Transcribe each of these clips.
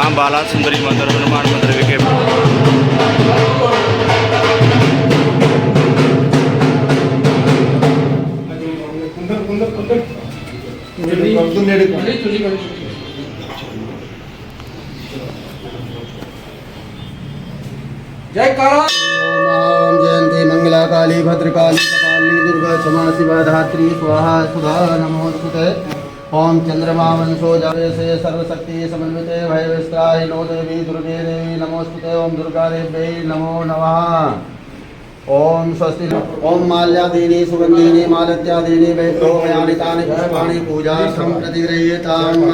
ਮਾਂ ਬਾਲਾ ਸੁੰਦਰੀ ਮੰਦਿਰ ਹਨੂਮਾਨ ਮੰਦਿਰ ਵਿਖੇ ਜੈ ਕਾਲਾ ओम जयंती मंगला काली भद्रकाली कपाली दुर्गा क्षमा शिवा धात्री स्वाहा सुधा नमोस्तुते ओम चंद्रमा वंशो जवे से सर्वशक्ति समन्वित भय विस्ताय नो देवी दुर्गे देवी नमोस्तुते ओम दुर्गा देव्यै नमो नमः। ओम स्वस्ति ओम माल्यादीनि सुगन्धीनि मालत्यादीनि पूजा पुष्पाणि पूजार्थं प्रतिगृह्यताम्।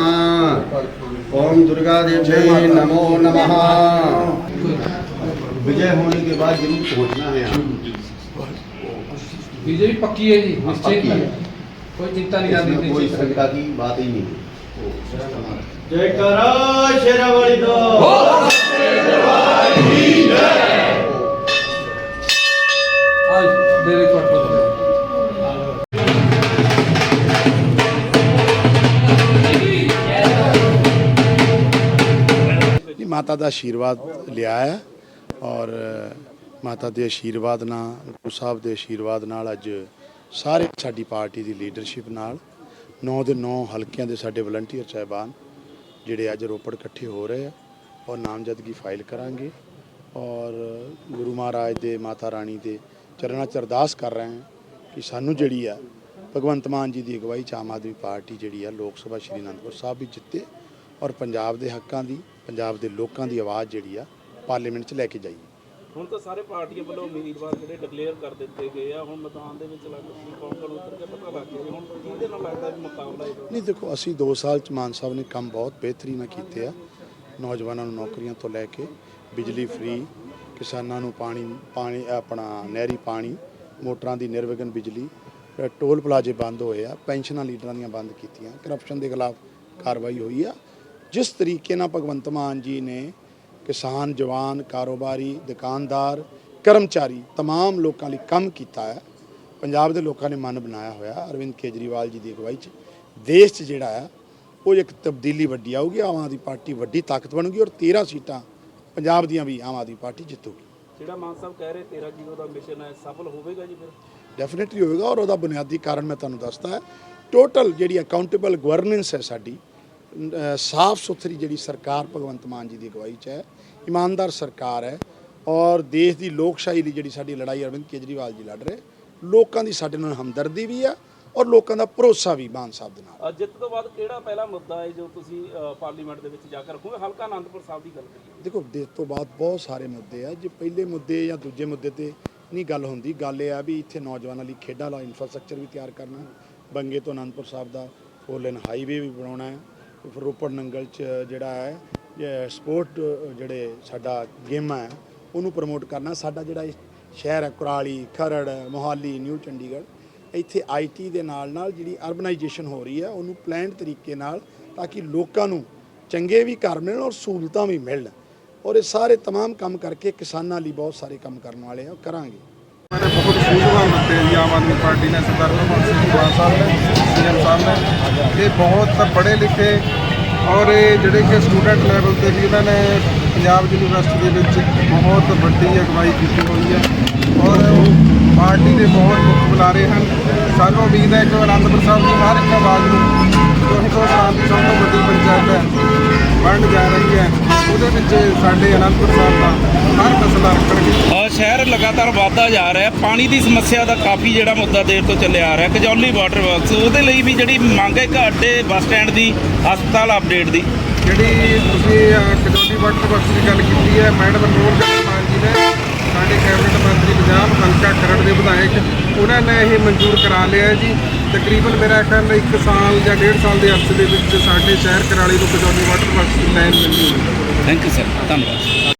ओम दुर्गा देव्यै नमो नमः। विजय होने के बाद ज़रूर पहुँचना है विजय पक्की है जी निश्चित हाँ, है। ਹੈ ਕੋਈ ਚਿੰਤਾ ਨਹੀਂ ਕਰਨੀ इसमें कोई ਨਿਸ਼ਚੈ शंका की बात ही नहीं ਜੈਕਾਰਾ ਸ਼ੇਰਾਵਾਲੀ ਦਾ ਆ ਦੇ ਦੇ ਕੋਟ ਨਹੀਂ ਮਾਤਾ ਦਾ ਆਸ਼ੀਰਵਾਦ ਲਿਆ ਹੈ ਔਰ ਮਾਤਾ ਦੇ ਆਸ਼ੀਰਵਾਦ ਨਾਲ ਗੁਰੂ ਸਾਹਿਬ ਦੇ ਆਸ਼ੀਰਵਾਦ ਨਾਲ ਅੱਜ ਸਾਰੇ ਸਾਡੀ ਪਾਰਟੀ ਦੀ ਲੀਡਰਸ਼ਿਪ ਨਾਲ 9 ਦੇ 9 ਹਲਕਿਆਂ ਦੇ ਸਾਡੇ ਵਲੰਟੀਅਰ ਸਾਹਿਬਾਨ ਜਿਹੜੇ ਅੱਜ ਰੋਪੜ ਇਕੱਠੇ ਹੋ ਰਹੇ ਆ ਔਰ ਨਾਮਜ਼ਦਗੀ ਫਾਈਲ ਕਰਾਂਗੇ ਔਰ ਗੁਰੂ ਮਹਾਰਾਜ ਦੇ, ਮਾਤਾ ਰਾਣੀ ਦੇ ਚਰਨਾਂ 'ਚ ਅਰਦਾਸ ਕਰ ਰਹੇ ਹਾਂ ਕਿ ਸਾਨੂੰ ਜਿਹੜੀ ਆ ਭਗਵੰਤ ਮਾਨ ਜੀ ਦੀ ਅਗਵਾਈ 'ਚ ਆਮ ਆਦਮੀ ਪਾਰਟੀ ਜਿਹੜੀ ਆ ਲੋਕ ਸਭਾ ਸ਼੍ਰੀ ਅਨੰਦਪੁਰ ਸਾਹਿਬ ਵੀ ਜਿੱਤੇ ਔਰ ਪੰਜਾਬ ਦੇ ਹੱਕਾਂ ਦੀ, ਪੰਜਾਬ ਦੇ ਲੋਕਾਂ ਦੀ ਆਵਾਜ਼ ਜਿਹੜੀ ਆ ਪਾਰਲੀਮੈਂਟ 'ਚ ਲੈ ਕੇ ਜਾਈਏ। ਹੁਣ ਤਾਂ ਸਾਰੇ ਪਾਰਟੀਆਂ ਵੱਲੋਂ ਉਮੀਦਵਾਰ ਜਿਹੜੇ ਡਿਕਲੇਅਰ ਕਰ ਦਿੱਤੇ ਗਏ ਆ, ਹੁਣ ਮੈਦਾਨ ਦੇ ਵਿੱਚ ਲੱਗ ਕੇ ਕੌਣ ਕੌਣ ਉਤਰ ਕੇ ਪਤਾ ਲੱਗ ਗਿਆ ਹੁਣ ਕਿਹਦੇ ਨਾਲ ਲੱਗਦਾ ਵੀ ਮੁਕਾਬਲਾ ਇਹਦਾ? ਨਹੀਂ, ਦੇਖੋ, ਅਸੀਂ 2 ਸਾਲ ਚ ਮਾਨ ਸਾਹਿਬ ਨੇ ਕੰਮ ਬਹੁਤ ਬਿਹਤਰੀ ਨਾਲ ਕੀਤੇ ਆ, ਨੌਜਵਾਨਾਂ ਨੂੰ ਨੌਕਰੀਆਂ ਤੋਂ ਲੈ ਕੇ ਬਿਜਲੀ ਫ੍ਰੀ ਕਿਸਾਨਾਂ ਨੂੰ ਪਾਣੀ ਪਾਣੀ, ਆਪਣਾ ਨਹਿਰੀ ਪਾਣੀ, ਮੋਟਰਾਂ ਦੀ ਨਿਰਵਿਘਨ ਬਿਜਲੀ ਟੋਲ ਪਲਾਜ਼ੇ ਬੰਦ ਹੋਏ ਆ, ਪੈਨਸ਼ਨਾਂ ਲੀਡਰਾਂ ਦੀਆਂ ਬੰਦ ਕੀਤੀਆਂ ਕਰਪਸ਼ਨ ਦੇ ਖਿਲਾਫ ਕਾਰਵਾਈ ਹੋਈ ਆ। ਜਿਸ ਤਰੀਕੇ ਨਾਲ ਭਗਵੰਤ ਮਾਨ ਜੀ ਨੇ ਕਿਸਾਨ ਜਵਾਨ ਕਾਰੋਬਾਰੀ ਦੁਕਾਨਦਾਰ ਕਰਮਚਾਰੀ तमाम ਲੋਕਾਂ ਲਈ ਕੰਮ ਕੀਤਾ ਹੈ ਪੰਜਾਬ ਦੇ ਲੋਕਾਂ ਨੇ ਮਨ ਬਣਾਇਆ ਹੋਇਆ ਅਰਵਿੰਦ ਕੇਜਰੀਵਾਲ ਜੀ ਦੀ ਅਗਵਾਈ 'ਚ ਦੇਸ਼ 'ਚ ਜਿਹੜਾ ਆ ਉਹ ਇੱਕ ਤਬਦੀਲੀ ਵੱਡੀ ਆਊਗੀ ਆਮ ਆਦਮੀ ਪਾਰਟੀ ਵੱਡੀ ਤਾਕਤ ਬਣੂਗੀ ਔਰ 13 ਸੀਟਾਂ ਪੰਜਾਬ ਦੀਆਂ ਵੀ ਆਮ ਆਦਮੀ ਪਾਰਟੀ ਜਿੱਤੂਗੀ ਜਿਹੜਾ ਮਾਨ ਸਾਹਿਬ ਕਹਿ ਰਹੇ 13 ਜੀਰੋ ਦਾ ਮਿਸ਼ਨ ਹੈ ਸਫਲ ਹੋਵੇਗਾ ਜੀ ਫਿਰ ਡੈਫੀਨਿਟਲੀ ਹੋਵੇਗਾ ਔਰ ਉਹਦਾ ਬੁਨਿਆਦੀ ਕਾਰਨ ਮੈਂ ਤੁਹਾਨੂੰ ਦੱਸਦਾ ਹੈ ਟੋਟਲ ਜਿਹੜੀ ਅਕਾਊਂਟੇਬਲ ਗਵਰਨੈਂਸ ਹੈ ਸਾਡੀ ਸਾਫ਼ ਸੁਥਰੀ ਜਿਹੜੀ ਸਰਕਾਰ ਭਗਵੰਤ ਮਾਨ ਜੀ ਦੀ ਅਗਵਾਈ 'ਚ ਹੈ ਇਮਾਨਦਾਰ ਸਰਕਾਰ ਹੈ ਔਰ ਦੇਸ਼ ਦੀ ਲੋਕਸ਼ਾਹੀ ਲਈ ਜਿਹੜੀ ਸਾਡੀ ਲੜਾਈ ਅਰਵਿੰਦ ਕੇਜਰੀਵਾਲ ਜੀ ਲੜ ਰਹੇ ਲੋਕਾਂ ਦੀ ਸਾਡੇ ਨਾਲ ਹਮਦਰਦੀ ਵੀ ਆ ਔਰ ਲੋਕਾਂ ਦਾ ਭਰੋਸਾ ਵੀ ਮਾਨ ਸਾਹਿਬ ਦੇ ਨਾਲ। ਜਿੱਤ ਤੋਂ ਬਾਅਦ ਕਿਹੜਾ ਪਹਿਲਾ ਮੁੱਦਾ ਹੈ ਜੋ ਤੁਸੀਂ ਪਾਰਲੀਮੈਂਟ ਦੇ ਵਿੱਚ ਜਾ ਕੇ ਰੱਖੋਗੇ? ਹਲਕਾ ਆਨੰਦਪੁਰ ਸਾਹਿਬ ਦੀ ਗੱਲ ਕਰੀਏ। ਦੇਖੋ ਦੇਸ਼ ਤੋਂ ਬਾਅਦ ਬਹੁਤ ਸਾਰੇ ਮੁੱਦੇ ਆ ਜੇ ਪਹਿਲੇ ਮੁੱਦੇ ਜਾਂ ਦੂਜੇ ਮੁੱਦੇ ਤੇ ਨਹੀਂ ਗੱਲ ਹੁੰਦੀ। ਗੱਲ ਇਹ ਆ ਵੀ ਇੱਥੇ ਨੌਜਵਾਨਾਂ ਲਈ ਖੇਡਾਂ ਵਾਲਾ ਇਨਫਰਾਸਟ੍ਰਕਚਰ ਵੀ ਤਿਆਰ ਕਰਨਾ ਬੰਗੇ ਤੋਂ ਅਨੰਦਪੁਰ ਸਾਹਿਬ ਦਾ ਫੋਰ ਲੇਨ ਹਾਈਵੇ ਵੀ ਬਣਾਉਣਾ ਹੈ। ਰੋਪੜ ਨੰਗਲ ਚ ਜਿਹੜਾ ਹੈ ਇਹ ਸਪੋਰਟ ਜਿਹੜੇ ਸਾਡਾ ਗੇਮਾਂ ਹੈ ਉਹਨੂੰ ਪ੍ਰਮੋਟ ਕਰਨਾ ਸਾਡਾ ਜਿਹੜਾ ਇਹ ਸ਼ਹਿਰ ਹੈ ਕੁਰਾਲੀ ਖਰੜ ਮੋਹਾਲੀ ਨਿਊ ਚੰਡੀਗੜ੍ਹ ਇੱਥੇ ਆਈਟੀ ਦੇ ਨਾਲ ਨਾਲ ਜਿਹੜੀ ਅਰਬਨਾਈਜੇਸ਼ਨ ਹੋ ਰਹੀ ਹੈ ਉਹਨੂੰ ਪਲਾਨਡ ਤਰੀਕੇ ਨਾਲ ਤਾਂ ਕਿ ਲੋਕਾਂ ਨੂੰ ਚੰਗੇ ਵੀ ਘਰ ਮਿਲਣ ਔਰ ਸਹੂਲਤਾਂ ਵੀ ਮਿਲਣ ਔਰ ਇਹ ਸਾਰੇ तमाम ਕੰਮ ਕਰਕੇ ਕਿਸਾਨਾਂ ਲਈ ਬਹੁਤ ਸਾਰੇ ਕੰਮ ਕਰਨ ਵਾਲੇ ਆ ਉਹ ਕਰਾਂਗੇ मैंने बहुत ਤੇ ਜੀ ਆਮ ਆਦਮੀ ਪਾਰਟੀ ਨੇ ਸਰਦਾਰ ਭਗਵੰਤ ਸਿੰਘ ਮਾਨ ਸਾਹਿਬ ਨੇ, ਸੀਐਮ ਸਾਹਿਬ ਨੇ, ਇਹ ਬਹੁਤ ਪੜ੍ਹੇ ਲਿਖੇ ਔਰ ਇਹ ਜਿਹੜੇ ਕਿ ਸਟੂਡੈਂਟ ਲੈਵਲ ਤੇ ਵੀ ਇਹਨਾਂ ਨੇ ਪੰਜਾਬ ਯੂਨੀਵਰਸਿਟੀ ਦੇ ਵਿੱਚ ਬਹੁਤ ਵੱਡੀ ਅਗਵਾਈ ਕੀਤੀ ਹੋਈ ਹੈ ਔਰ ਪਾਰਟੀ ਦੇ ਬਹੁਤ ਮੁੱਖ ਬੁਲਾਰੇ ਹਨ। ਸਾਨੂੰ ਉਮੀਦ ਹੈ ਕਿ ਅਨੰਦਪੁਰ ਸਾਹਿਬ ਦੀ ਹਰ ਇੱਕ ਆਵਾਜ਼ ਨੂੰ ਜੋ ਹਿੰਦੁਸਤਾਨ ਦੀ ਸਭ ਤੋਂ ਵੱਡੀ ਪੰਚਾਇਤ ਹੈ ਵੰਡ ਜਾ ਰਹੀ ਹੈ। ਉਹਦੇ ਵਿੱਚ ਸਾਡੇ ਅਨੰਦਪੁਰ ਸਾਹਿਬ ਦਾ ਹਰ ਫਸਲਾ ਰੱਖਣਗੇ। ਅ, ਸ਼ਹਿਰ ਲਗਾਤਾਰ ਵਧਦਾ ਜਾ ਰਿਹਾ ਪਾਣੀ ਦੀ ਸਮੱਸਿਆ ਦਾ ਕਾਫੀ ਜਿਹੜਾ ਮੁੱਦਾ ਦੇਰ ਤੋਂ ਚੱਲਿਆ ਆ ਰਿਹਾ। ਕਜੌਲੀ ਵਾਟਰ ਵਰਕਸ ਉਹਦੇ ਲਈ ਵੀ ਜਿਹੜੀ ਮੰਗ ਹੈ ਇੱਕ ਅੱਡੇ ਬੱਸ ਸਟੈਂਡ ਦੀ ਹਸਪਤਾਲ ਅਪਡੇਟ ਦੀ। ਜਿਹੜੀ ਤੁਸੀਂ ਕਜੌਲੀ ਵਾਟਰ ਵਰਕਸ ਦੀ ਗੱਲ ਕੀਤੀ ਹੈ ਮੈਡਮ ਮਾਨ ਜੀ ਨੇ ਸਾਡੇ ਕੈਬਨਿਟ ਮੰਤਰੀ ਪੰਜਾਬ ਹਲਕਾ ਖਰੜ ਦੇ ਵਿਧਾਇਕ, ਉਹਨਾਂ ਨੇ ਇਹ ਮਨਜ਼ੂਰ ਕਰਾ ਲਿਆ ਜੀ। ਤਕਰੀਬਨ ਮੇਰਾ ਖਿਆਲ ਇੱਕ ਸਾਲ ਜਾਂ ਡੇਢ ਸਾਲ ਦੇ ਅਰਸੇ ਦੇ ਵਿੱਚ ਸਾਡੇ ਸ਼ਹਿਰ ਕਰਾਲੀ ਨੂੰ ਕਜੌਲੀ ਵਾਟਰ ਵਰਕਸ ਦੀ ਲਾਈਨ ਮਿਲ ਜੂਗੀ ਥੈਂਕ ਯੂ ਸਰ ਧੰਨਵਾਦ।